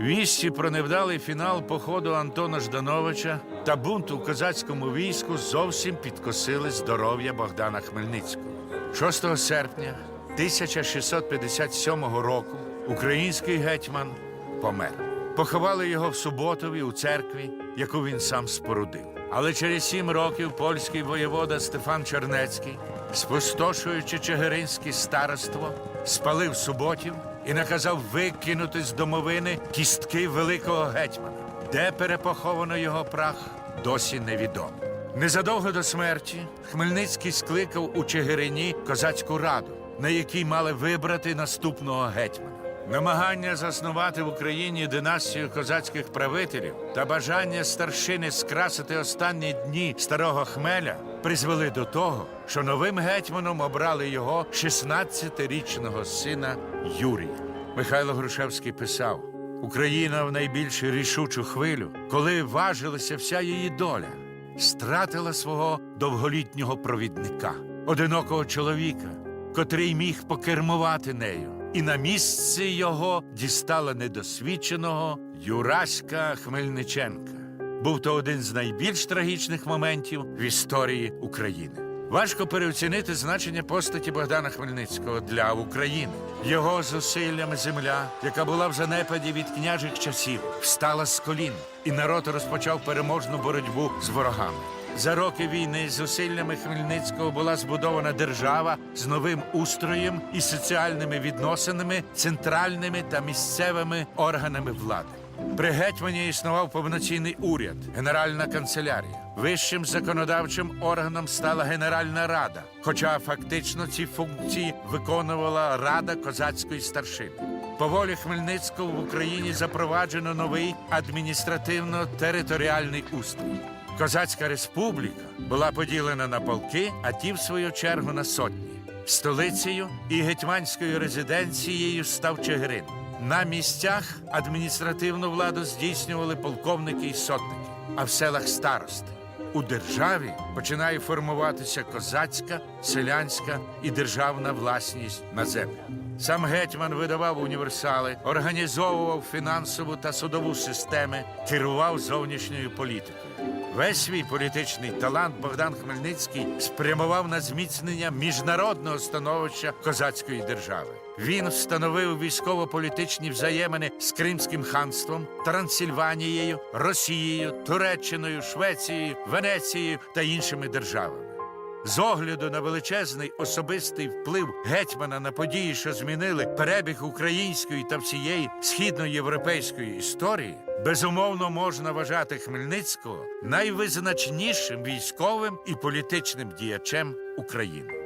Вісті про невдалий фінал походу Антона Ждановича та бунт у козацькому війську зовсім підкосили здоров'я Богдана Хмельницького. 6 серпня 1657 року український гетьман помер. Поховали його в Суботові у церкві, яку він сам спорудив. Але через сім років польський воєвода Стефан Чернецький, спустошуючи Чигиринське староство, спалив суботів і наказав викинути з домовини кістки великого гетьмана. Де перепоховано його прах, досі невідомо. Незадовго до смерті Хмельницький скликав у Чигирині козацьку раду, на якій мали вибрати наступного гетьмана. Намагання заснувати в Україні династію козацьких правителів та бажання старшини скрасити останні дні старого хмеля призвели до того, що новим гетьманом обрали його 16-річного сина Юрія. Михайло Грушевський писав: Україна в найбільш рішучу хвилю, коли важилася вся її доля, стратила свого довголітнього провідника, одинокого чоловіка, котрий міг покермувати нею, і на місце його дістала недосвідченого Юраська Хмельниченка. Був то один з найбільш трагічних моментів в історії України. Важко переоцінити значення постаті Богдана Хмельницького для України. Його зусиллями земля, яка була в занепаді від княжих часів, встала з колін, і народ розпочав переможну боротьбу з ворогами. За роки війни зусиллями Хмельницького була збудована держава з новим устроєм і соціальними відносинами, центральними та місцевими органами влади. При гетьмані існував повноцінний уряд, генеральна канцелярія. Вищим законодавчим органом стала Генеральна Рада, хоча фактично ці функції виконувала Рада козацької старшини. По волі Хмельницького в Україні запроваджено новий адміністративно-територіальний устрій. Козацька республіка була поділена на полки, а ті, в свою чергу, на сотні. Столицею і гетьманською резиденцією став Чигирин. На місцях адміністративну владу здійснювали полковники і сотники, а в селах старости. У державі починає формуватися козацька, селянська і державна власність на землю. Сам гетьман видавав універсали, організовував фінансову та судову системи, керував зовнішньою політикою. Весь свій політичний талант Богдан Хмельницький спрямував на зміцнення міжнародного становища козацької держави. Він встановив військово-політичні взаємини з Кримським ханством, Трансильванією, Росією, Туреччиною, Швецією, Венецією та іншими державами. З огляду на величезний особистий вплив гетьмана на події, що змінили перебіг української та всієї східноєвропейської історії, безумовно можна вважати Хмельницького найвизначнішим військовим і політичним діячем України.